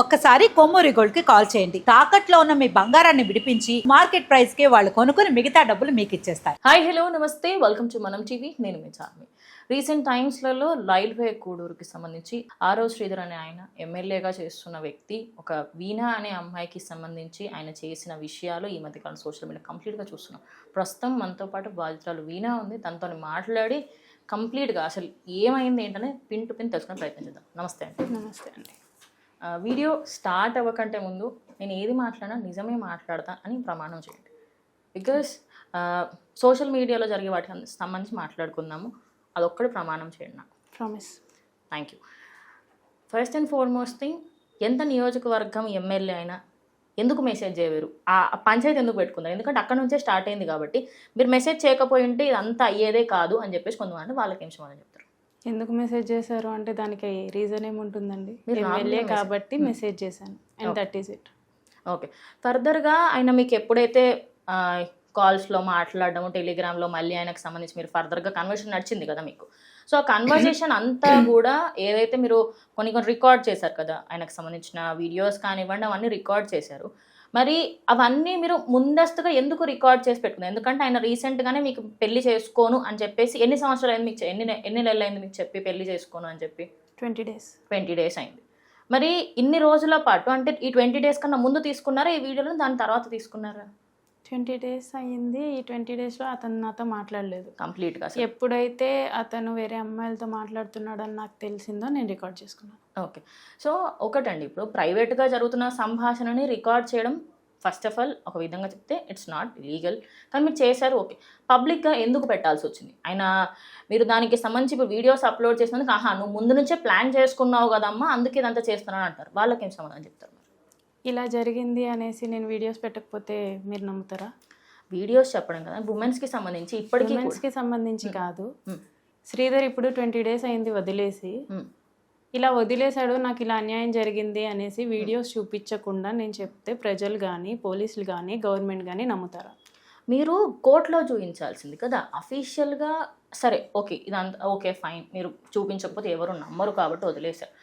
ఒక్కసారి కొమ్మూరి గోల్డ్కి కాల్ చేయండి. తాకట్లో ఉన్న మీ బంగారాన్ని విడిపించి మార్కెట్ ప్రైస్కి వాళ్ళు కొనుక్కుని మిగతా డబ్బులు మీకు ఇచ్చేస్తారు. హాయ్ హలో నమస్తే. Welcome to Manam TV. నేను మీ చార్మి. రీసెంట్ టైమ్స్లలో రైల్వే కూడూరుకి సంబంధించి ఆరో శ్రీధర్ అనే ఆయన ఎమ్మెల్యేగా చేస్తున్న వ్యక్తి ఒక వీణా అనే అమ్మాయికి సంబంధించి ఆయన చేసిన విషయాలు ఈ మధ్యకాలం సోషల్ మీడియా కంప్లీట్గా చూస్తున్నాం. ప్రస్తుతం మనతో పాటు బాధితురాలు వీణా ఉంది. తనతో మాట్లాడి కంప్లీట్గా అసలు ఏమైంది ఏంటనే పిన్ టు పిన్ తెలుసుకునే ప్రయత్నం చేద్దాం. నమస్తే అండి. నమస్తే అండి. వీడియో స్టార్ట్ అవ్వకంటే ముందు నేను ఏది మాట్లాడినా నిజమే మాట్లాడతా అని ప్రమాణం చేయండి. బికాస్ సోషల్ మీడియాలో జరిగే వాటికి సంబంధించి మాట్లాడుకుందాము. అదొక్కటి ప్రమాణం చేయండి నాకు. Promise thank you first and foremost thing ఎంత నియోజకవర్గం ఎమ్మెల్యే అయినా ఎందుకు మెసేజ్ చేయలేరు? ఆ పంచాయతీ ఎందుకు పెట్టుకున్నారు? ఎందుకంటే అక్కడ నుంచే స్టార్ట్ అయింది కాబట్టి మీరు మెసేజ్ చేయకపోయి ఉంటే ఇదంతా అయ్యేదే కాదు అని చెప్పేసి కొంతమంది వాళ్ళకి ఏం చెప్తారు? ఎందుకు మెసేజ్ చేశారు అంటే దానికి రీజన్ ఏముంటుందండి? MLA Hmm. కాబట్టి మెసేజ్ చేశాను. And that is it okay ఫర్దర్గా ఆయన మీకు ఎప్పుడైతే కాల్స్లో మాట్లాడడం టెలిగ్రామ్లో మళ్ళీ ఆయనకు సంబంధించి మీరు ఫర్దర్గా కన్వర్షన్ నడిచింది కదా మీకు? సో ఆ కన్వర్జేషన్ అంతా కూడా ఏదైతే మీరు కొన్ని కొన్ని రికార్డ్ చేశారు కదా ఆయనకు సంబంధించిన వీడియోస్ కానివ్వండి అవన్నీ రికార్డ్ చేశారు. మరి అవన్నీ మీరు ముందస్తుగా ఎందుకు రికార్డ్ చేసి పెట్టుకున్నారు? ఎందుకంటే ఆయన రీసెంట్గానే మీకు పెళ్ళి చేసుకోను అని చెప్పేసి ఎన్ని సంవత్సరాలు అయింది మీకు ఎన్ని ఎన్ని నెలలు అయింది మీకు చెప్పి పెళ్ళి చేసుకోను అని చెప్పి? Twenty days. ట్వంటీ డేస్ అయింది. మరి ఇన్ని రోజుల పాటు అంటే ఈ ట్వంటీ డేస్ కన్నా ముందు తీసుకున్నారా? ఈ వీడియోలో దాని తర్వాత తీసుకున్నారా? ట్వంటీ డేస్ అయ్యింది. ఈ ట్వంటీ డేస్లో అతను నాతో మాట్లాడలేదు. కంప్లీట్గా ఎప్పుడైతే అతను వేరే అమ్మాయిలతో మాట్లాడుతున్నాడని నాకు తెలిసిందో నేను రికార్డ్ చేసుకున్నాను. ఓకే. సో ఒకటండి ఇప్పుడు ప్రైవేట్గా జరుగుతున్న సంభాషణని రికార్డ్ చేయడం ఫస్ట్ ఆఫ్ ఆల్ ఒక విధంగా చెప్తే ఇట్స్ నాట్ లీగల్ కానీ మీరు చేశారు ఓకే. పబ్లిక్గా ఎందుకు పెట్టాల్సి వచ్చింది? ఆయన మీరు దానికి సంబంధించి ఇప్పుడు వీడియోస్ అప్లోడ్ చేసినందుకు ఆహా నువ్వు ముందు నుంచే ప్లాన్ చేసుకున్నావు కదమ్మా అందుకే ఇదంతా చేస్తున్నాను అంటారు. వాళ్ళకి ఏం సమాధానం చెప్తారు? ఇలా జరిగింది అనేసి నేను వీడియోస్ పెట్టకపోతే మీరు నమ్ముతారా? వీడియోస్ చెప్పడం కదా ఉమెన్స్కి సంబంధించి ఇప్పటికీ ఉమెన్స్కి సంబంధించి కాదు. శ్రీధర్ ఇప్పుడు ట్వంటీ డేస్ అయింది వదిలేసి. ఇలా వదిలేశాడు నాకు ఇలా అన్యాయం జరిగింది అనేసి వీడియోస్ చూపించకుండా నేను చెప్తే ప్రజలు కానీ పోలీసులు కానీ గవర్నమెంట్ కానీ నమ్ముతారా? మీరు కోర్టులో చూపించాల్సింది కదా అఫీషియల్గా సరే ఓకే ఇదంతా ఓకే ఫైన్ మీరు చూపించకపోతే ఎవరు నమ్మరు కాబట్టి వదిలేశారు.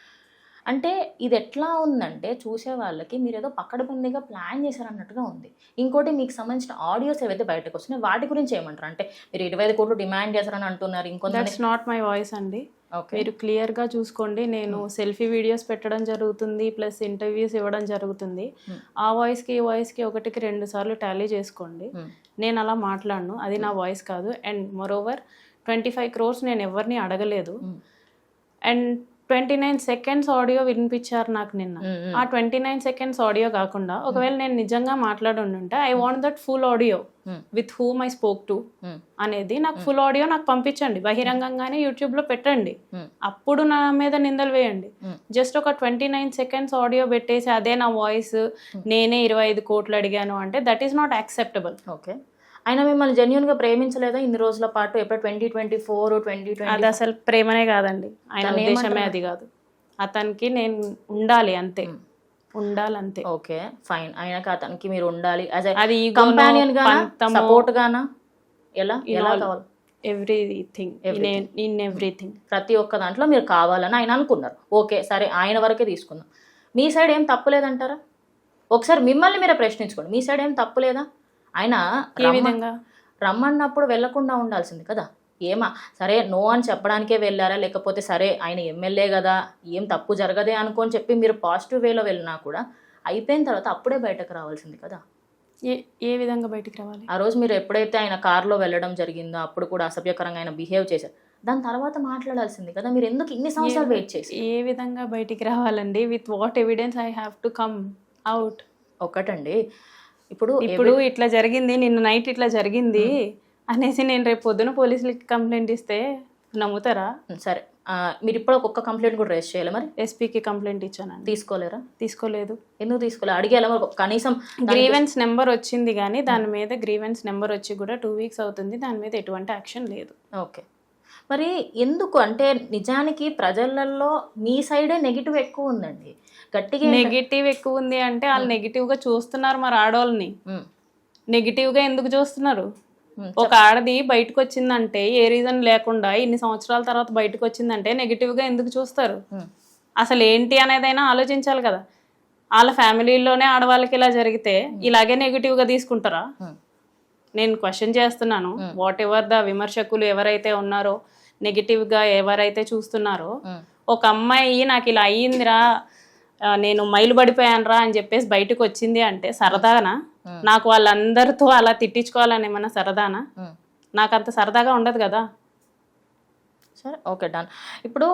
అంటే ఇది ఎట్లా ఉందంటే చూసే వాళ్ళకి మీరు ఏదో పక్కడబందీగా ప్లాన్ చేశారన్నట్టుగా ఉంది. ఇంకోటి మీకు సంబంధించిన ఆడియోస్ ఏవైతే బయటకు వస్తున్నాయి వాటి గురించి ఏమంటారు? అంటే మీరు ఇరవై ఐదు కోట్లు డిమాండ్ చేశారని అంటున్నారు ఇంకొంత దట్స్ నాట్ మై వాయిస్ అండి. ఓకే మీరు క్లియర్గా చూసుకోండి. నేను సెల్ఫీ వీడియోస్ పెట్టడం జరుగుతుంది ప్లస్ ఇంటర్వ్యూస్ ఇవ్వడం జరుగుతుంది. Hmm. ఆ వాయిస్కి ఈ వాయిస్కి ఒకటికి రెండు సార్లు టాలీ చేసుకోండి. Hmm. నేను అలా మాట్లాడను. అది నా వాయిస్ కాదు. And moreover twenty five crores నేను ఎవరిని అడగలేదు. Hmm. And twenty nine seconds audio వినిపించారు నాకు నిన్న. ఆ ట్వంటీ నైన్ సెకండ్స్ ఆడియో కాకుండా ఒకవేళ నేను నిజంగా మాట్లాడి ఉంటే I want that full audio. With whom I spoke to. అనేది నాకు ఫుల్ ఆడియో నాకు పంపించండి బహిరంగంగానే యూట్యూబ్లో పెట్టండి Hmm. అప్పుడు నా మీద నిందలు వేయండి. జస్ట్ ఒక ట్వంటీ నైన్ సెకండ్స్ ఆడియో పెట్టేసి అదే నా వాయిస్ నేనే ఇరవై ఐదు కోట్లు అడిగాను అంటే that is not acceptable okay ఆయన మిమ్మల్ని జెన్యున్గా ప్రేమించలేదా? ఇన్ని రోజుల పాటు ఎప్పుడు ట్వంటీ ట్వంటీ ఫోర్ ట్వంటీ అది అసలు ప్రేమనే కాదండి. ఆయన ఉద్దేశమే? అది కాదు. అతనికి నేను ఉండాలి అంతే. ఉండాలి అంతే ఓకే ఫైన్. ఆయనకి అతనికి మీరు ఉండాలి. అది కంపానియన్ పంతమో, సపోర్ట్ గానా ఎలా ఎలా కావాలి? ఎవ్రీథింగ్. In everything. ప్రతి ఒక్క దాంట్లో మీరు కావాలని ఆయన అనుకున్నారు. ఓకే సరే ఆయన వరకే తీసుకుందాం. మీ సైడ్ ఏం తప్పులేదంటారా? ఒకసారి మిమ్మల్ని మీరే ప్రశ్నించుకోండి. మీ సైడ్ ఏం తప్పులేదా? ఆయన ఏ విధంగా? రమ్మన్నప్పుడు వెళ్ళకుండా ఉండాల్సింది కదా. ఏమా? సరే నో అని చెప్పడానికే వెళ్ళారా? లేకపోతే సరే ఆయన ఎమ్మెల్యే కదా ఏం తప్పు జరగదే అనుకొని చెప్పి మీరు పాజిటివ్ వేలో వెళ్ళినా కూడా అయిపోయిన తర్వాత అప్పుడే బయటకు రావాల్సింది కదా. ఏ ఏ విధంగా బయటికి రావాలి? ఆ రోజు మీరు ఎప్పుడైతే ఆయన కారులో వెళ్ళడం జరిగిందో అప్పుడు కూడా అసభ్యకరంగా ఆయన బిహేవ్ చేశారు. దాని తర్వాత మాట్లాడాల్సింది కదా. మీరు ఎందుకు ఇన్ని సంవత్సరాలు వెయిట్ చేసి ఏ విధంగా బయటికి రావాలండి? With what evidence I have to come out ఒకటండి ఇప్పుడు ఇప్పుడు ఇట్లా జరిగింది నిన్న నైట్ ఇట్లా జరిగింది అనేసి నేను రేపు పొద్దున పోలీసులకి కంప్లైంట్ ఇస్తే నమ్ముతారా? సరే. మీరు ఇప్పుడు ఒక్క కంప్లైంట్ కూడా రేస్ చేయాలి మరి? ఎస్పీకి కంప్లైంట్ ఇచ్చానండి. తీసుకోలేరా? తీసుకోలేదు. ఎందుకు తీసుకోలేదు అడిగేలా మరి కనీసం గ్రీవెన్స్ నెంబర్ వచ్చింది కానీ దాని మీద గ్రీవెన్స్ నెంబర్ వచ్చి కూడా టూ వీక్స్ అవుతుంది. దాని మీద ఎటువంటి యాక్షన్ లేదు. ఓకే. మరి ఎందుకు? అంటే నిజానికి ప్రజలలో మీ సైడే నెగిటివ్ ఎక్కువ ఉందండి. గట్టిగా నెగిటివ్ ఎక్కువ ఉంది అంటే వాళ్ళు నెగిటివ్గా చూస్తున్నారు మరి ఆడవాళ్ళని నెగిటివ్గా ఎందుకు చూస్తున్నారు? ఒక ఆడది బయటకు వచ్చిందంటే ఏ రీజన్ లేకుండా ఇన్ని సంవత్సరాల తర్వాత బయటకు వచ్చిందంటే నెగిటివ్గా ఎందుకు చూస్తారు? అసలు ఏంటి అనేదైనా ఆలోచించాలి కదా. వాళ్ళ ఫ్యామిలీలోనే ఆడవాళ్ళకి ఇలా జరిగితే ఇలాగే నెగిటివ్గా తీసుకుంటారా నేను క్వశ్చన్ చేస్తున్నాను. వాట్ ఎవర్ ద విమర్శకులు ఎవరైతే ఉన్నారో నెగిటివ్గా ఎవరైతే చూస్తున్నారో ఒక అమ్మాయి నాకు ఇలా అయ్యిందిరా నేను మైలు పడిపోయానురా అని చెప్పేసి బయటకు వచ్చింది అంటే సరదానా? నాకు వాళ్ళందరితో అలా తిట్టించుకోవాలని ఏమన్నా సరదానా. నాకు అంత సరదాగా ఉండదు కదా? సరే ఓకే డన్. ఇప్పుడు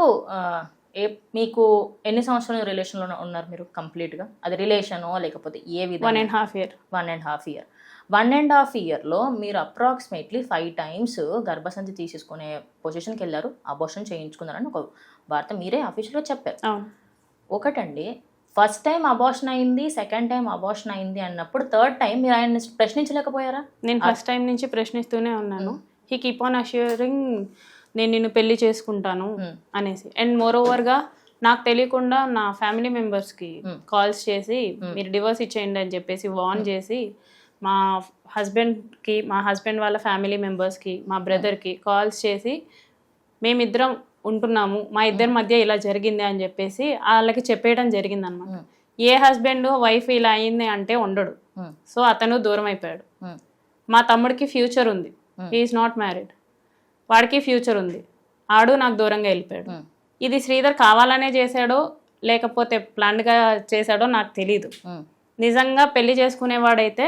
ఏ మీకు ఎన్ని సంవత్సరాలు రిలేషన్లో ఉన్నారు మీరు కంప్లీట్గా? అది రిలేషనో లేకపోతే ఏ వన్ విధంగా? And half year one and half year one and half ఇయర్లో మీరు అప్రాక్సిమేట్లీ ఫైవ్ టైమ్స్ గర్భసంచి తీసేసుకునే పొజిషన్కి వెళ్ళారు. అబోషన్ చేయించుకున్నారని ఒక వార్త మీరే అఫీషియల్గా చెప్పారు. ఒకటండి ఫస్ట్ టైం అబార్షన్ అయింది సెకండ్ టైం అబార్షన్ అయింది అన్నప్పుడు థర్డ్ టైం మీరు ఆయన ప్రశ్నించలేకపోయారా? నేను ఫస్ట్ టైం నుంచి ప్రశ్నిస్తూనే ఉన్నాను. హీ కీప్ ఆన్ అష్యూరింగ్ నేను నిన్ను పెళ్ళి చేసుకుంటాను. అనేసి. అండ్ మోర్ ఓవర్గా నాకు తెలియకుండా నా ఫ్యామిలీ మెంబర్స్కి కాల్స్ చేసి మీరు డివోర్స్ ఇచ్చేయండి అని చెప్పేసి వార్న్ చేసి మా హస్బెండ్కి మా హస్బెండ్ వాళ్ళ ఫ్యామిలీ మెంబర్స్కి మా బ్రదర్కి కాల్స్ చేసి మేమిద్దరం ఉంటున్నాము మా ఇద్దరి మధ్య ఇలా జరిగింది అని చెప్పేసి వాళ్ళకి చెప్పేయడం జరిగింది అనమాట ఏ హస్బెండ్ వైఫ్ ఇలా అయింది అంటే ఉండడు. సో అతను దూరం అయిపోయాడు. మా తమ్ముడికి ఫ్యూచర్ ఉంది. ఈజ్ నాట్ మ్యారీడ్ వాడికి ఫ్యూచర్ ఉంది. ఆడు నాకు దూరంగా వెళ్ళిపోయాడు. ఇది శ్రీధర్ కావాలనే చేశాడో లేకపోతే ప్లాన్గా చేశాడో నాకు తెలియదు ఉమ్, నిజంగా పెళ్ళి చేసుకునేవాడైతే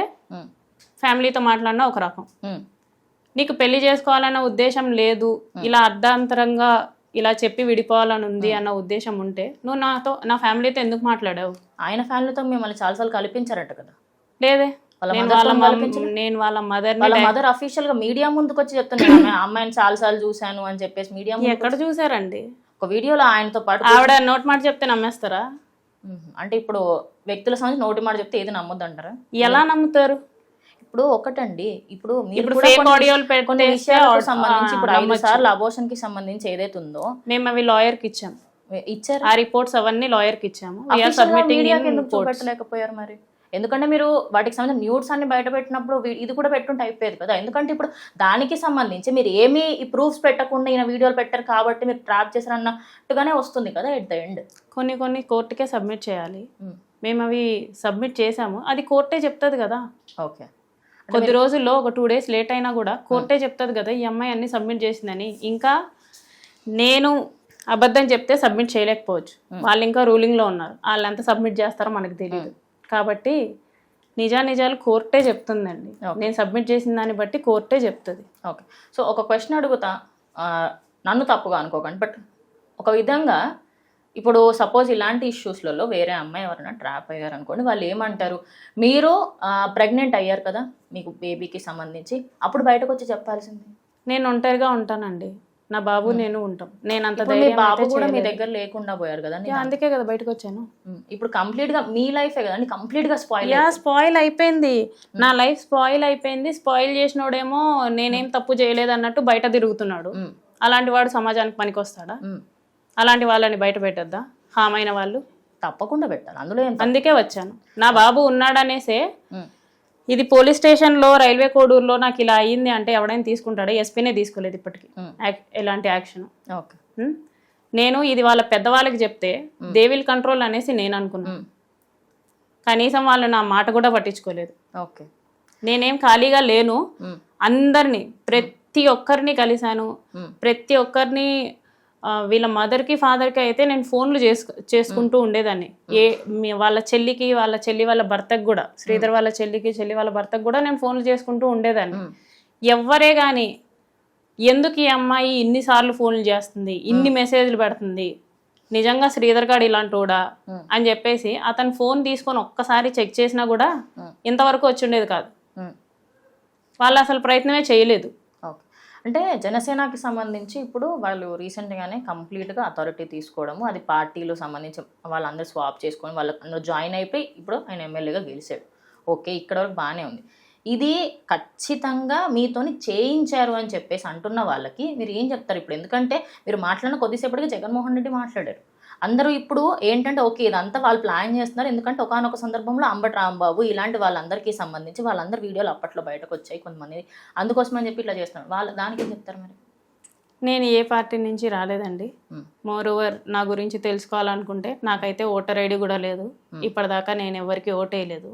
ఫ్యామిలీతో మాట్లాడినా ఒక రకం. నీకు పెళ్ళి చేసుకోవాలన్న ఉద్దేశం లేదు ఇలా అర్ధాంతరంగా ఇలా చెప్పి విడిపోవాలని ఉంది అన్న ఉద్దేశం ఉంటే నువ్వు నాతో నా ఫ్యామిలీతో ఎందుకు మాట్లాడావు? ఆయన ఫ్యామిలీతో మిమ్మల్ని చాలాసార్లు కల్పించారట కదా. లేదే నేను వాళ్ళ వాళ్ళ మదర్ అఫీషియల్గా మీడియా ముందుకు వచ్చి చెప్తున్నారు "ఆమె- ఆ అమ్మాయిని చాలాసార్లు చూశాను అని చెప్పేసి మీడియా ఎక్కడ చూసారండి ఒక వీడియోలో ఆయనతో పాటు ఆవిడ నోట్ మాట చెప్తే నమ్మేస్తారా? అంటే ఇప్పుడు వ్యక్తుల సంబంధించి నోటి మాట చెప్తే ఏది నమ్మొద్దు అంటారా ఎలా నమ్ముతారు? ఇప్పుడు ఒకటండి. ఇప్పుడు మీరు కొన్ని- విషయాలకు సంబంధించి ఇప్పుడు ఐదు. సార్లు అబోషన్కి సంబంధించి ఏదైతే ఉందో మేము అవి లాయర్కి ఇచ్చాము ఇచ్చారు? ఆ రిపోర్ట్స్ అవన్నీ లాయర్కి ఇచ్చాము. ఎందుకు చూపెట్టలేకపోయారు మరి? ఎందుకంటే మీరు వాటికి సంబంధించిన న్యూడ్స్ అన్ని బయట పెట్టినప్పుడు ఇది కూడా పెట్టుంటే అయిపోయేది కదా. ఎందుకంటే ఇప్పుడు దానికి సంబంధించి మీరు ఏమీ ఈ ప్రూఫ్స్ పెట్టకుండా ఈయన వీడియోలు పెట్టారు కాబట్టి మీరు ట్రాప్ చేశారు అన్నట్టుగానే వస్తుంది కదా ఎట్ ద ఎండ్ కొన్ని కొన్ని కోర్టుకే సబ్మిట్ చేయాలి. మేము అవి సబ్మిట్ చేసాము అది కోర్టే చెప్తుంది కదా. ఓకే. కొద్ది రోజుల్లో ఒక టూ డేస్ లేట్ అయినా కూడా కోర్టే చెప్తుంది కదా ఈ అమ్మాయి అన్ని సబ్మిట్ చేసిందని. ఇంకా నేను అబద్ధం చెప్తే సబ్మిట్ చేయలేకపోవచ్చు. వాళ్ళు ఇంకా రూలింగ్లో ఉన్నారు. వాళ్ళు ఎంత సబ్మిట్ చేస్తారో మనకు తెలియదు కాబట్టి నిజా నిజాలు కోర్టే చెప్తుందండి. నేను సబ్మిట్ చేసిన దాన్ని బట్టి కోర్టే చెప్తుంది. ఓకే. సో ఒక క్వశ్చన్ అడుగుతా. నన్ను తప్పుగా అనుకోకండి బట్ ఒక విధంగా ఇప్పుడు సపోజ్ ఇలాంటి ఇష్యూస్లలో వేరే అమ్మాయి ఎవరైనా ట్రాప్ అయ్యారు అనుకోండి వాళ్ళు ఏమంటారు? మీరు ప్రెగ్నెంట్ అయ్యారు కదా మీకు బేబీకి సంబంధించి అప్పుడు బయటకు వచ్చి చెప్పాల్సింది? నేను ఒంటరిగా ఉంటానండి. నా బాబు నేను ఉంటాం. నేను అంత ఇప్పుడు మీ ధైర్యం బాబు అయితే కూడా మీ చేయలేదు. దగ్గర లేకుండా పోయారు కదా యా, అందుకే కదా బయటకు వచ్చాను ఇప్పుడు కంప్లీట్గా మీ లైఫే కదండి కంప్లీట్గా స్పాయిల్ యా స్పాయిల్ అయిపోయింది. నా లైఫ్ స్పాయిల్ అయిపోయింది. స్పాయిల్ చేసినోడేమో నేనేం తప్పు చేయలేదు అన్నట్టు బయట తిరుగుతున్నాడు. అలాంటి వాడు సమాజానికి పనికొస్తాడా? అలాంటి వాళ్ళని బయట పెట్టద్దా? హామైన వాళ్ళు? తప్పకుండా పెట్టాలి. అందులో ఏం తప్పు- అందుకే వచ్చాను. నా బాబు ఉన్నాడనేసే ఉమ్, ఇది పోలీస్ స్టేషన్లో రైల్వే కోడూరులో నాకు ఇలా అయ్యింది అంటే ఎవడైనా తీసుకుంటాడా? ఎస్పీనే తీసుకోలేదు ఇప్పటికి. యాక్- ఎలాంటి యాక్షన్? ఓకే. నేను ఇది వాళ్ళ పెద్దవాళ్ళకి చెప్తే దే విల్ కంట్రోల్ అనేసి నేను అనుకున్నాను కనీసం వాళ్ళు నా మాట కూడా పట్టించుకోలేదు. ఓకే. నేనేం ఖాళీగా లేను. అందరినీ ప్రతి ఒక్కరిని కలిశాను. ప్రతి ఒక్కరిని వీళ్ళ మదర్కి ఫాదర్కి అయితే నేను ఫోన్లు చేసుకు చేసుకుంటూ ఉండేదాన్ని. ఏ మీ- వాళ్ళ చెల్లికి వాళ్ళ చెల్లి వాళ్ళ భర్తకు కూడా శ్రీధర్ వాళ్ళ చెల్లికి చెల్లి వాళ్ళ భర్తకు కూడా నేను ఫోన్లు చేసుకుంటూ ఉండేదాన్ని. ఎవ్వరే కానీ ఎందుకు ఈ అమ్మాయి ఇన్నిసార్లు ఫోన్లు చేస్తుంది? ఇన్ని మెసేజ్లు పెడుతుంది? నిజంగా శ్రీధర్ గాడు ఇలాంటి కూడా అని చెప్పేసి అతను ఫోన్ తీసుకొని ఒక్కసారి చెక్ చేసినా కూడా ఇంతవరకు వచ్చి ఉండేది కాదు. వాళ్ళు అసలు ప్రయత్నమే చేయలేదు. అంటే జనసేనకి సంబంధించి ఇప్పుడు వాళ్ళు రీసెంట్గానే కంప్లీట్గా అథారిటీ తీసుకోవడము అది పార్టీలు సంబంధించి వాళ్ళందరూ స్వాప్ చేసుకొని వాళ్ళ జాయిన్ అయిపోయి ఇప్పుడు ఆయన ఎమ్మెల్యేగా గెలిచాడు. ఓకే ఇక్కడ వరకు బాగానే ఉంది. ఇది ఖచ్చితంగా మీతోని చేయించారు అని చెప్పేసి అంటున్న వాళ్ళకి మీరు ఏం చెప్తారు ఇప్పుడు? ఎందుకంటే మీరు మాట్లాడిన కొద్దిసేపటికి జగన్మోహన్ రెడ్డి మాట్లాడారు. అందరూ ఇప్పుడు ఏంటంటే ఓకే ఇదంతా వాళ్ళు ప్లాన్ చేస్తున్నారు. ఎందుకంటే ఒకనొక సందర్భంలో అంబటి రాంబాబు ఇలాంటి వాళ్ళందరికీ సంబంధించి వాళ్ళందరి వీడియోలు అప్పట్లో బయటకు వచ్చాయి కొంతమంది. అందుకోసం అని చెప్పి ఇట్లా చేస్తున్నారు. వాళ్ళు దానికి చెప్తారు మరి? నేను ఏ పార్టీ నుంచి రాలేదండి. మోర్ ఓవర్ నా గురించి తెలుసుకోవాలనుకుంటే నాకైతే ఓటర్ ఐడి కూడా లేదు. ఇప్పటిదాకా నేను ఎవరికి ఓటేయలేదు.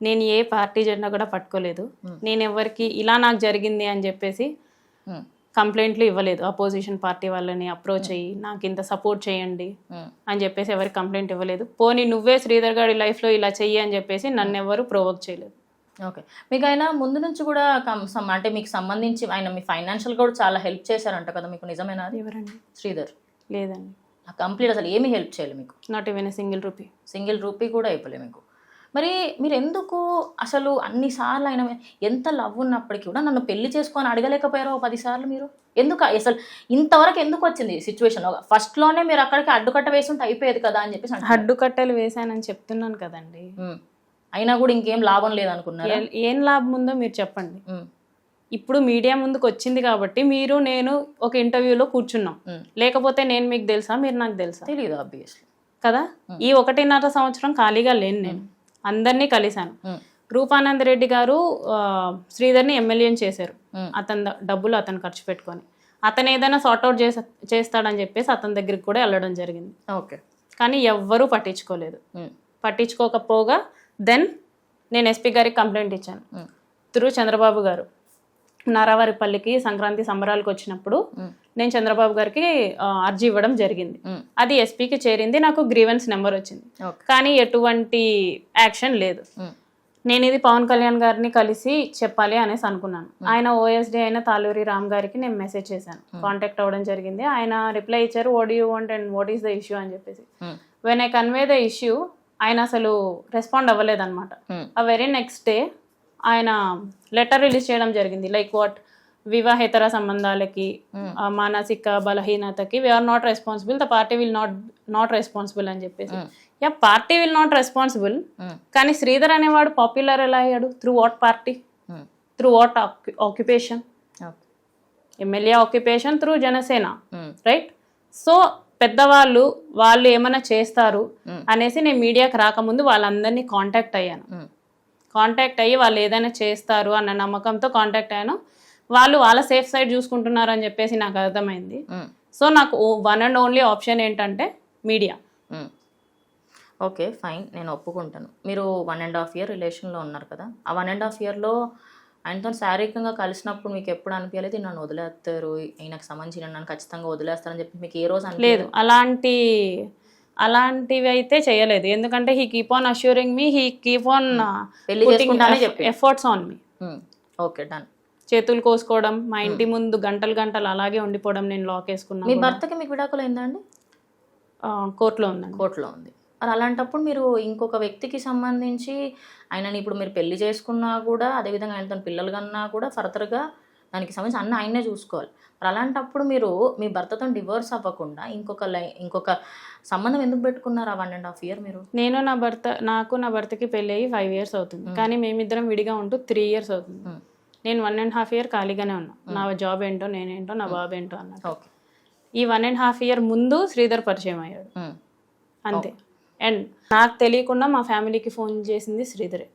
నేను ఏ పార్టీ జెండా కూడా పట్టుకోలేదు. నేను ఎవరికి ఇలా నాకు జరిగింది అని చెప్పేసి. కంప్లైంట్లు ఇవ్వలేదు. అపోజిషన్ పార్టీ వాళ్ళని అప్రోచ్ అయ్యి నాకు ఇంత సపోర్ట్ చేయండి మ్మ్. అని చెప్పేసి ఎవరికి కంప్లైంట్ ఇవ్వలేదు. పోనీ నువ్వే శ్రీధర్ గారి లైఫ్లో ఇలా చెయ్యి అని చెప్పేసి నన్ను ఎవరు ప్రొవోక్ చేయలేదు. ఓకే మీకు ఆయన ముందు నుంచి కూడా అంటే మీకు సంబంధించి ఆయన మీ ఫైనాన్షియల్ కూడా చాలా హెల్ప్ చేశారంట కదా మీకు నిజమేనా అది? ఎవరండి? శ్రీధర్. లేదండి. కంప్లీట్ అసలు ఏమి హెల్ప్ చేయాలి మీకు? Not even single rupee single rupee కూడా అయిపోలే మీకు? మరి మీరు ఎందుకు అసలు అన్నిసార్లు మీద ఎంత లవ్ ఉన్నప్పటికీ కూడా నన్ను పెళ్ళి చేసుకొని అడగలేకపోయారో పదిసార్లు మీరు? ఎందుకు అసలు ఇంతవరకు ఎందుకు వచ్చింది సిచ్యువేషన్ ఫస్ట్లోనే మీరు అక్కడికి అడ్డుకట్ట వేసి ఉంటే అయిపోయేది కదా అని చెప్పేసి అంటున్నారు. అడ్డు కట్టెలు వేసానని చెప్తున్నాను కదండి. అయినా కూడా ఇంకేం లాభం లేదనుకున్నారా? ఏ- లాభం ఉందో మీరు చెప్పండి. ఇప్పుడు మీడియా ముందుకు వచ్చింది కాబట్టి మీరు నేను ఒక ఇంటర్వ్యూలో కూర్చున్నాం. లేకపోతే నేను మీకు తెలుసా మీరు నాకు తెలుసా? తెలియదు ఆబ్వియస్లీ కదా? ఈ ఒకటిన్నర సంవత్సరం ఖాళీగా లేను నేను. అందరినీ కలిశాను. రూపానంద్ రెడ్డి గారు శ్రీధర్ని ఎమ్మెల్యేని చేశారు. అతని డబ్బులు అతను ఖర్చు పెట్టుకొని అతను ఏదైనా సార్ట్అవుట్ చేసే చేస్తాడని చెప్పేసి అతని దగ్గరికి కూడా వెళ్ళడం జరిగింది ఓకే కానీ ఎవ్వరూ పట్టించుకోలేదు. పట్టించుకోకపోగా దెన్ నేను ఎస్పీ గారికి కంప్లైంట్ ఇచ్చాను. త్రూ చంద్రబాబు గారు నారావారిపల్లికి సంక్రాంతి సంబరాలకు వచ్చినప్పుడు. నేను చంద్రబాబు గారికి అర్జీ ఇవ్వడం జరిగింది. అది ఎస్పీకి చేరింది నాకు గ్రీవెన్స్ నెంబర్ వచ్చింది. కానీ ఎటువంటి యాక్షన్ లేదు. నేను ఇది పవన్ కళ్యాణ్ గారిని కలిసి చెప్పాలి అనేసి అనుకున్నాను. ఆయన ఓఎస్డి అయిన తాలూరి రామ్ గారికి నేను మెసేజ్ చేశాను. కాంటాక్ట్ అవ్వడం జరిగింది. ఆయన రిప్లై ఇచ్చారు what you want and what is the issue అని చెప్పేసి. When I convey the issue ఆయన అసలు రెస్పాండ్ అవ్వలేదన్నమాట. ఉమ్. ఆ వెరీ నెక్స్ట్ డే ఆయన లెటర్ రిలీజ్ చేయడం జరిగింది. లైక్ వాట్ వివాహేతర సంబంధాలకి ఆ, మానసిక బలహీనతకి we're not responsible the party will not not responsible అని చెప్పేసి yeah party will not responsible. కానీ శ్రీధర్ అనేవాడు పాపులర్ ఎలా అయ్యాడు through what party. Through what occupation MLA occupation through Janasena. Right so పెద్దవాళ్ళు వాళ్ళు ఏమైనా చేస్తారు Mm. అనేసి నేను మీడియాకి రాకముందు వాళ్ళందరినీ కాంటాక్ట్ అయ్యాను. కాంటాక్ట్ అయ్యి వాళ్ళు ఏదైనా చేస్తారు అన్న నమ్మకంతో కాంటాక్ట్ అయ్యాను వాళ్ళు వాళ్ళ సేఫ్ సైడ్ చూసుకుంటున్నారు అని చెప్పేసి నాకు అర్థమైంది. సో నాకు వన్ అండ్ ఓన్లీ ఆప్షన్ ఏంటంటే మీడియా. Okay fine. నేను ఒప్పుకుంటాను. మీరు వన్ అండ్ హాఫ్ ఇయర్ రిలేషన్లో ఉన్నారు కదా. ఆ వన్ అండ్ హాఫ్ ఇయర్లో ఆయనతో శారీరకంగా కలిసినప్పుడు మీకు ఎప్పుడు అనిపించలేదు? "ఈయన నన్ను వదిలేస్తారు ఈయనకు సంబంధించి నన్ను ఖచ్చితంగా వదిలేస్తారని చెప్పి మీకు ఏ రోజు లేదు అలాంటి అలాంటివి అయితే చేయలేదు. ఎందుకంటే he keep on assuring me he keep on efforts on me okay done చేతులు కోసుకోవడం మా ఇంటి ముందు గంటలు గంటలు అలాగే ఉండిపోవడం నేను లాక్ మీ వేసుకున్నాను భర్తకి మీకు విడాకులు అయిందా అండి కోర్టులో ఉందండి. కోర్టులో ఉంది. మరి అలాంటప్పుడు మీరు ఇంకొక వ్యక్తికి సంబంధించి ఆయనని ఇప్పుడు మీరు పెళ్ళి చేసుకున్నా కూడా అదేవిధంగా ఆయనతో పిల్లలు కన్నా కూడా ఫర్దర్గా దానికి సంబంధించి అన్న ఆయనే చూసుకోవాలి. మరి అలాంటప్పుడు మీరు మీ భర్తతో డివోర్స్ అవ్వకుండా ఇంకొక లై ఇంకొక సంబంధం ఎందుకు పెట్టుకున్నారు వన్ అండ్ హాఫ్ ఇయర్ మీరు? నేను నా భర్త నాకు నా భర్తకి పెళ్ళి అయ్యి ఫైవ్ ఇయర్స్ అవుతుంది. కానీ మేమిద్దరం విడిగా ఉంటూ త్రీ ఇయర్స్ అవుతుంది. నేను వన్ అండ్ హాఫ్ ఇయర్ ఖాళీగానే ఉన్నా. నా జాబ్ ఏంటో నేనేంటో నా బాబు ఏంటో అన్నది. ఓకే. ఈ వన్ అండ్ హాఫ్ ఇయర్ ముందు శ్రీధర్ పరిచయం అయ్యాడు. అంతే. అండ్ నాకు తెలియకుండా మా ఫ్యామిలీకి ఫోన్ చేసింది శ్రీధరే.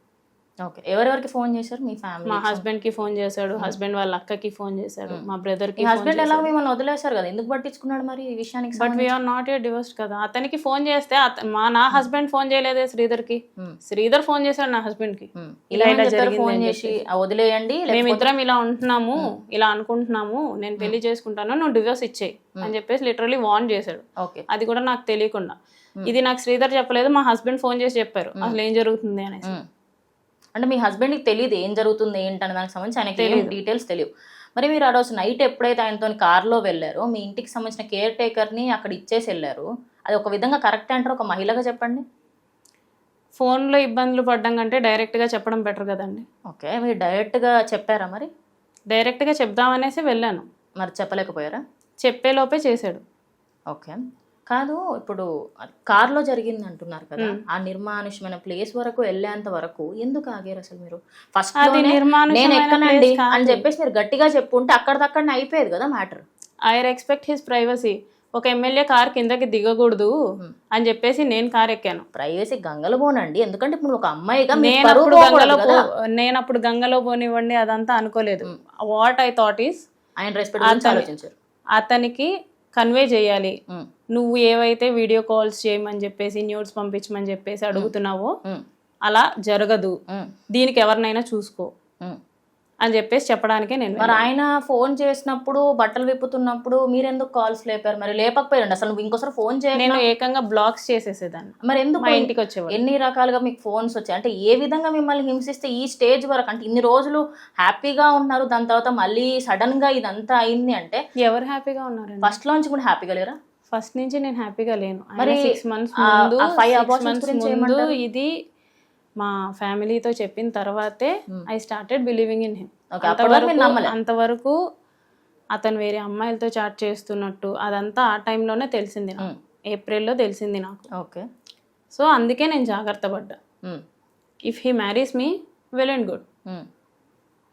ఓకే. ఎవరెవరికి ఫోన్ చేశారు? మీ ఫ్యామిలీ మా హస్బెండ్కి ఫోన్ చేశాడు. హస్బెండ్ వాళ్ళ అక్కకి ఫోన్ చేశాడు. మా బ్రదర్కి హస్బెండ్ ఎలా మిమ్మల్ని వదిలేశారు కదా? ఎందుకు పట్టించుకున్నాడు మరి ఈ విషయానికి but we're not a divorce కదా. అతనికి ఫోన్ చేస్తే మా నా హస్బెండ్ ఫోన్ చేయలేదే శ్రీధర్కి మ్మ్. శ్రీధర్ ఫోన్ చేశాడు నా హస్బెండ్కి మ్మ్. ఇలా ఇలా ఫోన్ చేసి "ఆ, వదిలేయండి లేకపోతే మేమిద్దరం ఇలా ఉంటున్నాము ఇలా అనుకుంటున్నాము నేను పెళ్ళి చేసుకుంటాను నువ్వు డివోర్స్ ఇచ్చేయి అని చెప్పేసి లిటరలీ వార్న్ చేశాడు. ఓకే. అది కూడా నాకు తెలియకుండా. ఇది నాకు శ్రీధర్ చెప్పలేదు మా హస్బెండ్ ఫోన్ చేసి చెప్పారు. అసలు ఏం జరుగుతుంది అనేసి. మ్మ్. అంటే మీ హస్బెండ్కి తెలియదు ఏం జరుగుతుంది ఏంటనే దానికి సంబంధించి ఆయనకి ఏం డీటెయిల్స్ తెలియవు మరి మీరు ఆ రోజు నైట్ ఎప్పుడైతే ఆయనతో కార్లో వెళ్ళారో మీ ఇంటికి సంబంధించిన కేర్ టేకర్ని అక్కడ ఇచ్చేసి వెళ్ళారు అది ఒక విధంగా కరెక్ట్ అంటారు? ఒక మహిళగా చెప్పండి. ఫోన్లో ఇబ్బందులు పడ్డం కంటే డైరెక్ట్గా చెప్పడం బెటర్ కదండి. ఓకే మీరు డైరెక్ట్గా చెప్పారా మరి? డైరెక్ట్గా చెప్దామనేసి వెళ్ళాను. మరి చెప్పలేకపోయారా? చెప్పేలోపే చేశాడు. ఓకే. కాదు ఇప్పుడు కార్లో జరిగింది అంటున్నారు కదా ఆ నిర్మానుష్యమైన ప్లేస్ వరకు వెళ్ళేంత వరకు ఎందుకు ఆగారు అసలు మీరు? ఫస్ట్ నేను ఎక్కనండి. అని చెప్పేసి మీరు గట్టిగా చెప్పుంటే అక్కడిదక్కడనే అయిపోయేది కదా matter I respect his privacy ఒక ఎమ్మెల్యే కార్ కిందకి దిగకూడదు అని చెప్పేసి నేను కార్ ఎక్కాను. ప్రైవసీ గంగలు పోనండి. ఎందుకంటే ఇప్పుడు ఒక అమ్మాయిగా నేను అప్పుడు గంగలో నేను అప్పుడు గంగలో పోనివ్వండి అదంతా అనుకోలేదు. వాట్ ఐ థాట్ ఈస్ ఆయన రెస్పెక్ట్ ఆలోచించారు. అతనికి కన్వే చేయాలి. నువ్వు ఏవైతే వీడియో కాల్స్ చేయమని చెప్పేసి న్యూస్ పంపించమని చెప్పేసి అడుగుతున్నావో అలా జరగదు. దీనికి ఎవరినైనా చూసుకో. అని చెప్పేసి చెప్పడానికే నేను మరి ఆయన ఫోన్ చేసినప్పుడు బట్టలు విప్పుతున్నప్పుడు మీరెందుకు కాల్స్ లేపారు? మరి లేపకపోయారండి. అసలు నువ్వు ఇంకోసారి ఫోన్ చేయ నేను ఏకంగా బ్లాక్స్ చేసేసేదాన్ని. మరి ఎందుకు మా ఇంటికి వచ్చేవాడు ఎన్ని రకాలుగా మీకు ఫోన్స్ వచ్చాయి? అంటే ఏ విధంగా మిమ్మల్ని హింసిస్తే ఈ స్టేజ్ వరకు? అంటే ఇన్ని రోజులు హ్యాపీగా ఉన్నారు దాని తర్వాత మళ్ళీ సడన్గా ఇదంతా అయింది అంటే ఎవరు హ్యాపీగా ఉన్నారండి? ఫస్ట్ లోంచి కూడా హ్యాపీగా లేరా? ఫస్ట్ నుంచి నేను హ్యాపీగా లేను. మరి సిక్స్ మంత్స్ ముందు? ఇది మా ఫ్యామిలీతో చెప్పిన తర్వాతే I started believing in him. అంతవరకు అతను వేరే అమ్మాయిలతో చాట్ చేస్తున్నట్టు అదంతా ఆ టైంలోనే తెలిసింది నాకు. ఏప్రిల్లో తెలిసింది నాకు. ఓకే సో అందుకే నేను జాగ్రత్త పడ్డా. If he marries me well and good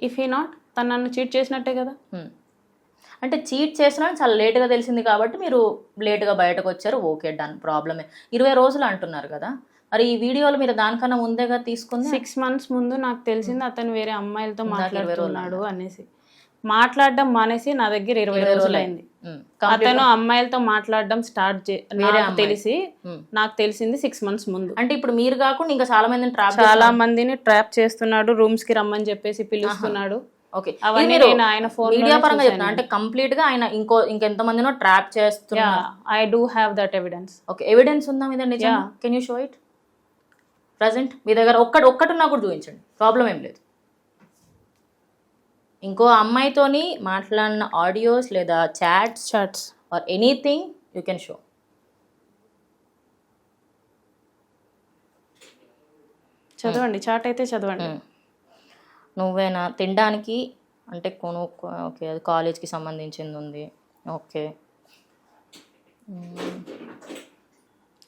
if he not తను నన్ను చీట్ చేసినట్టే కదా. అంటే చీట్ చేసినా చాలా లేట్గా తెలిసింది కాబట్టి మీరు లేట్గా బయటకు వచ్చారు. ఓకే డన్ ప్రాబ్లమే ఇరవై రోజులు అంటున్నారు కదా. మరి ఈ వీడియోలు మీరు దానికన్నా ముందేగా తీసుకుంది? సిక్స్ మంత్స్ ముందు నాకు తెలిసింది అతను వేరే అమ్మాయిలతో మాట్లాడుతున్నాడు అనేసి. మాట్లాడడం మానేసి నా దగ్గర ఇరవై రోజులు అయింది. అతను అమ్మాయిలతో మాట్లాడడం స్టార్ట్ తెలిసి. నాకు తెలిసింది సిక్స్ మంత్స్ ముందు. అంటే ఇప్పుడు మీరు కాకుండా ఇంకా చాలా మందిని ట్రాప్ చాలా మందిని ట్రాప్ చేస్తున్నాడు రూమ్స్కి రమ్మని చెప్పేసి పిలుస్తున్నాడు. ఓకే. ఆయన phone మీడియా పరంగా చెప్తున్నా. అంటే కంప్లీట్గా ఆయన ఇంకో ఇంకెంత మందినో ట్రాప్ చేస్తున్నా I do have that evidence okay. Evidence ఉందా మీద నిజం can you show it present మీ దగ్గర ఒక్కటి ఒక్కటి ఉన్నా కూడా చూపించండి. ప్రాబ్లం ఏం లేదు. ఇంకో అమ్మాయితోని మాట్లాడిన ఆడియోస్ లేదా chats shirts or anything you can show చదవండి చాట్ అయితే చదవండి. నువ్వేనా? తినడానికి అంటే కొను ఓకే అది కాలేజ్కి సంబంధించింది ఉంది. ఓకే.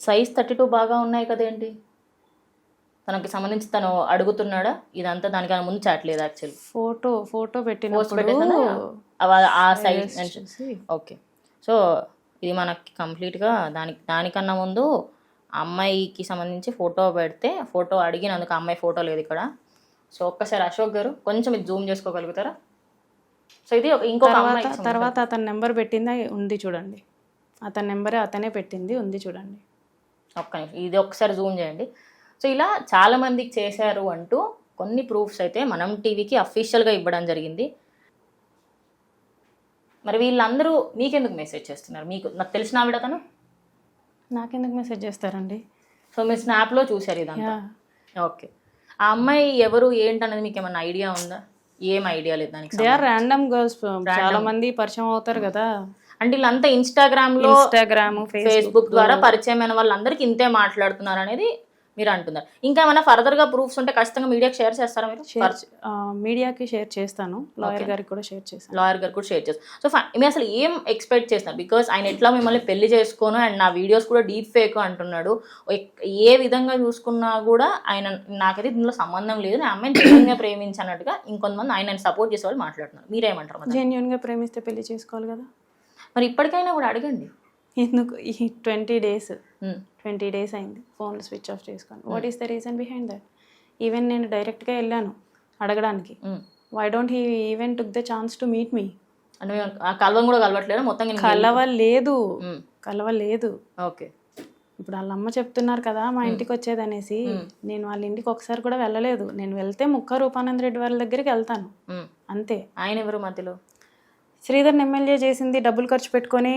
సైజ్ థర్టీ టూ బాగా ఉన్నాయి కదేంటి? తనకి సంబంధించి తను అడుగుతున్నాడా? ఇదంతా దానికన్నా ముందు చాట్లేదు యాక్చువల్లీ ఫోటో ఫోటో అవ- ఆ సైజ్ ఓకే సో ఇది మనకి కంప్లీట్గా దానికి దానికన్నా ముందు అమ్మాయికి సంబంధించి ఫోటో పెడితే ఫోటో అడిగినందుకు అమ్మాయి ఫోటో లేదు ఇక్కడ. సో ఒక్కసారి అశోక్ గారు కొంచెం ఇది జూమ్ చేసుకోగలుగుతారా? సో ఇది ఇంకొక తర్వాత అమ్మాయి తర్వాత అతని నెంబర్ పెట్టింది? ఉంది చూడండి. అతని నెంబరే అతనే పెట్టింది ఉంది చూడండి. ఒక్క నిమిషం ఇది ఒకసారి జూమ్ చేయండి. సో ఇలా చాలా మందికి చేశారు అంటూ కొన్ని ప్రూఫ్స్ అయితే మనం టీవీకి అఫీషియల్గా ఇవ్వడం జరిగింది. మరి వీళ్ళందరూ మీకెందుకు మెసేజ్ చేస్తున్నారు? మీకు నాకు తెలిసిన ఆవిడ తను నాకెందుకు మెసేజ్ చేస్తారండి? సో మీరు స్నాప్లో చూశారు ఇదంతా? ఓకే. ఆ అమ్మాయి ఎవరు ఏంటనేది మీకు ఏమన్నా ఐడియా ఉందా? ఏం ఐడియా లేదు దానికి దే ఆర్ ర్యాండమ్ గర్ల్స్ చాలా మంది పరిచయం అవుతారు కదా. అంటే వీళ్ళంతా ఇన్స్టాగ్రామ్లో ఇన్స్టాగ్రామ్ ఫేస్బుక్ ఫేస్బుక్ ద్వారా పరిచయమైన వాళ్ళందరికీ ఇంతే మాట్లాడుతున్నారు అనేది మీరు అంటున్నారు ఇంకా ఏమైనా ఫర్దర్గా ప్రూఫ్స్ ఉంటే ఖచ్చితంగా మీడియాకి షేర్ చేస్తారా మీరు? మీడియాకి షేర్ చేస్తాను. లాయర్ గారికి కూడా షేర్ చేస్తాను లాయర్ గారు కూడా షేర్ చేస్తారు సో మీరు అసలు ఏం ఎక్స్పెక్ట్ చేస్తున్నారు? బికాస్ ఆయన ఎట్లా మిమ్మల్ని పెళ్ళి చేసుకోను అండ్ నా వీడియోస్ కూడా డీప్ ఫేక్ అంటున్నాడు. ఏ విధంగా చూసుకున్నా కూడా ఆయన నాకైతే దీనిలో సంబంధం లేదు. నేను అమ్మాయిని జెన్యున్గా ప్రేమించన్నట్టుగా ఇంకొంతమంది ఆయన సపోర్ట్ చేసే వాళ్ళు మాట్లాడుతున్నారు. మీరేమంటారు మరి? జెన్యున్గా ప్రేమిస్తే పెళ్ళి చేసుకోవాలి కదా. మరి ఇప్పటికైనా కూడా అడగండి. ఎందుకు? ఈ ట్వంటీ డేస్ ట్వంటీ డేస్ అయింది ఫోన్ స్విచ్ ఆఫ్ చేసుకొని. What is the reason behind that even నేను డైరెక్ట్గా వెళ్ళాను అడగడానికి. Why don't he even took the chance to meet me కలవం కూడా కలవట్లేదు? మొత్తం కలవలేదు. ఉమ్, కలవలేదు. ఓకే ఇప్పుడు వాళ్ళ అమ్మ చెప్తున్నారు కదా మా ఇంటికి వచ్చేదనేసి నేను వాళ్ళ ఇంటికి ఒకసారి కూడా వెళ్ళలేదు. నేను వెళ్తే ముక్క రూపానంద రెడ్డి వాళ్ళ దగ్గరికి వెళ్తాను. అంతే. ఆయన ఎవరు మధ్యలో? శ్రీధర్ ఎమ్మెల్యే చేసింది డబ్బులు ఖర్చు పెట్టుకొని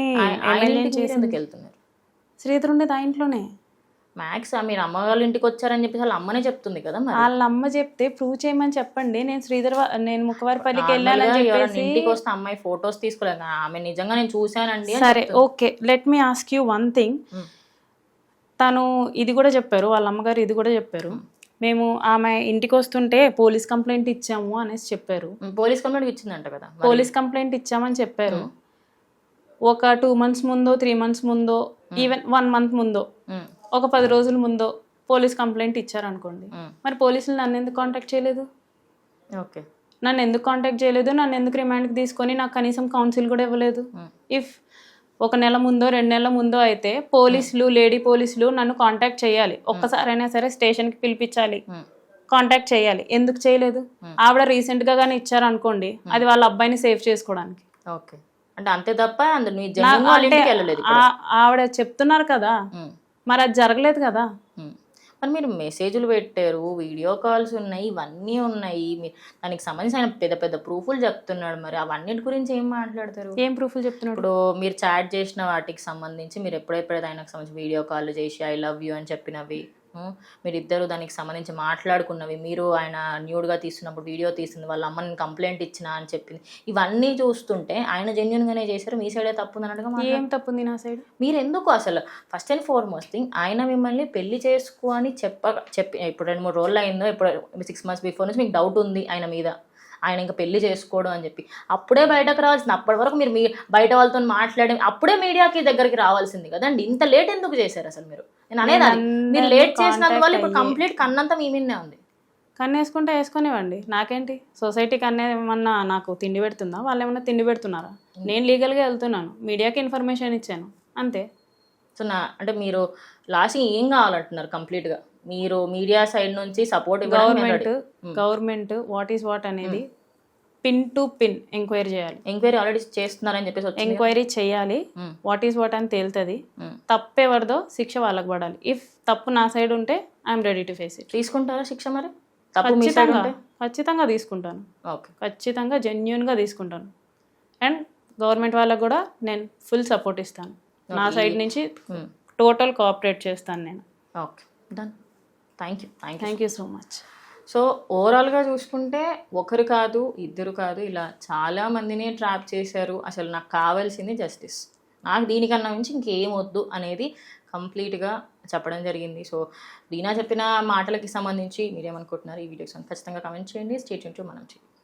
ఎమ్మెల్యే ఎందుకు వెళ్తున్నారు? శ్రీధర్ ఉండేది ఆ ఇంట్లోనే? మ్యాక్స్ మీరు అమ్మ వాళ్ళ ఇంటికి వచ్చారని చెప్పేసి వాళ్ళ అమ్మనే చెప్తుంది కదా మరి? వాళ్ళ అమ్మ చెప్తే ప్రూవ్ చేయమని చెప్పండి. నేను శ్రీధర్ వా- నేను ముఖవారిపల్లికి ఎవరైనా చెప్పేసి ఇంటికి వస్తే అమ్మాయి ఫొటోస్ తీసుకోలేదు. కదా, ఆమె నిజంగా నేను చూశానండి అని సరే okay let me ask you one thing um. తను ఇది కూడా చెప్పారు వాళ్ళ అమ్మగారు ఇది కూడా చెప్పారు. మేము ఆమె ఇంటికి వస్తుంటే పోలీస్ కంప్లైంట్ ఇచ్చాము అనేసి చెప్పారు. ఉమ్, పోలీస్ కంప్లైంట్ ఇచ్చిందంట కదా మరి. పోలీస్ కంప్లైంట్ ఇచ్చామని చెప్పారు. ఒక టూ మంత్స్ ముందో త్రీ మంత్స్ ముందో ఈవెన్ వన్ మంత్ ముందో. ఒక పది రోజుల ముందో పోలీస్ కంప్లైంట్ ఇచ్చారనుకోండి. ఉమ్, మరి పోలీసులు నన్ను ఎందుకు కాంటాక్ట్ చేయలేదు? ఓకే నన్ను ఎందుకు కాంటాక్ట్ చేయలేదు? నన్ను ఎందుకు రిమాండ్కి తీసుకొని నాకు కనీసం కౌన్సిల్ కూడా ఇవ్వలేదు. ఇఫ్ ఒక నెల ముందో రెండు నెలల ముందో అయితే పోలీసులు లేడీ పోలీసులు నన్ను కాంటాక్ట్ చేయాలి. ఒక్కసారైనా సరే స్టేషన్కి పిలిపించాలి. కాంటాక్ట్ చేయాలి. ఎందుకు చేయలేదు? ఆవిడ రీసెంట్గా కానీ ఇచ్చారనుకోండి అది వాళ్ళ అబ్బాయిని సేవ్ చేసుకోవడానికి. ఓకే అంటే అంతే తప్ప వెళ్ళలేదు ఆవిడ చెప్తున్నారు కదా. మరి అది జరగలేదు కదా. మరి మీరు మెసేజ్లు పెట్టారు వీడియో కాల్స్ ఉన్నాయి ఇవన్నీ ఉన్నాయి. దానికి సంబంధించి ఆయన పెద్ద పెద్ద ప్రూఫ్లు చెప్తున్నాడు మరి. అవన్నిటి గురించి ఏం మాట్లాడతారు? ఏం ప్రూఫ్లు చెప్తున్నాడు? ఇప్పుడు మీరు చాట్ చేసిన వాటికి సంబంధించి మీరు ఎప్పుడెప్పుడైతే ఆయనకు సంబంధించి వీడియో కాల్ చేసి ఐ లవ్ యూ అని చెప్పినవి మీరిద్దరు దానికి సంబంధించి మాట్లాడుకున్నవి మీరు ఆయన న్యూడ్గా తీస్తున్నప్పుడు వీడియో తీస్తుంది వాళ్ళ అమ్మని కంప్లైంట్ ఇచ్చిన అని చెప్పింది ఇవన్నీ చూస్తుంటే ఆయన genuine గానే చేశారు మీ సైడే తప్పు అన్నట్టుగా ఏం తప్పుంది నా సైడ్? మీరు ఎందుకు అసలు? ఫస్ట్ అండ్ ఫార్మోస్ట్ థింగ్ ఆయన మిమ్మల్ని పెళ్ళి చేసుకో అని చెప్ప చెప్పి ఇప్పుడు రెండు మూడు రోజులు అయిందో ఇప్పుడు సిక్స్ మంత్స్ బిఫోర్ నుంచి మీకు డౌట్ ఉంది ఆయన మీద. ఆయన ఇంకా పెళ్ళి చేసుకోవడం అని చెప్పి. అప్పుడే బయటకు రావాల్సింది. అప్పటి వరకు మీరు మీ బయట వాళ్ళతో మాట్లాడి అప్పుడే మీడియాకి దగ్గరికి రావాల్సింది కదండి. ఇంత లేట్ ఎందుకు చేశారు అసలు మీరు? నేను అనేది. మీరు లేట్ చేసినందువల్ల ఇప్పుడు కంప్లీట్ కన్నంతా మీ మీదనే ఉంది. కన్ను వేసుకుంటే వేసుకునేవ్వండి నాకేంటి? సొసైటీకి అన్నీ ఏమన్నా నాకు తిండి పెడుతుందా? వాళ్ళు ఏమన్నా తిండి పెడుతున్నారా? నేను లీగల్గా వెళ్తున్నాను. మీడియాకి ఇన్ఫర్మేషన్ ఇచ్చాను. అంతే. సో నా అంటే మీరు లాస్ట్ ఏం కావాలంటున్నారు complete గా మీరు మీడియా సైడ్ నుంచి support government government what is what అనేది పిన్ టు పిన్ ఎంక్వైరీ చేయాలి. ఎంక్వైరీ ఆల్రెడీ చేస్తున్నారని చెప్పేసి ఎంక్వైరీ చేయాలి. వాట్ ఈస్ వాట్ అని తేలుతుంది. తప్పెవరిదో శిక్ష వాళ్ళకి పడాలి. ఇఫ్ తప్పు నా సైడ్ ఉంటే I'm ready to face it తీసుకుంటారా శిక్ష మరి? ఖచ్చితంగా ఖచ్చితంగా తీసుకుంటాను. ఓకే. ఖచ్చితంగా జెన్యున్గా తీసుకుంటాను. అండ్ గవర్నమెంట్ వాళ్ళకు కూడా నేను ఫుల్ సపోర్ట్ ఇస్తాను. నా సైడ్ నుంచి టోటల్ కోఆపరేట్ చేస్తాను నేను. Okay. Done thank you thank you thank you so much so ఓవరాల్గా చూసుకుంటే ఒకరు కాదు ఇద్దరు కాదు ఇలా చాలా మందిని ట్రాప్ చేశారు. అసలు నాకు కావాల్సింది జస్టిస్ నాకు దీనికన్నా మించి ఇంకేం వద్దు అనేది కంప్లీట్గా చెప్పడం జరిగింది. సో దీనా చెప్పిన మాటలకి సంబంధించి మీరేమనుకుంటున్నారు ఈ వీడియోస్ ఖచ్చితంగా కమెంట్ చేయండి. స్టేట్ టు మనం చేయండి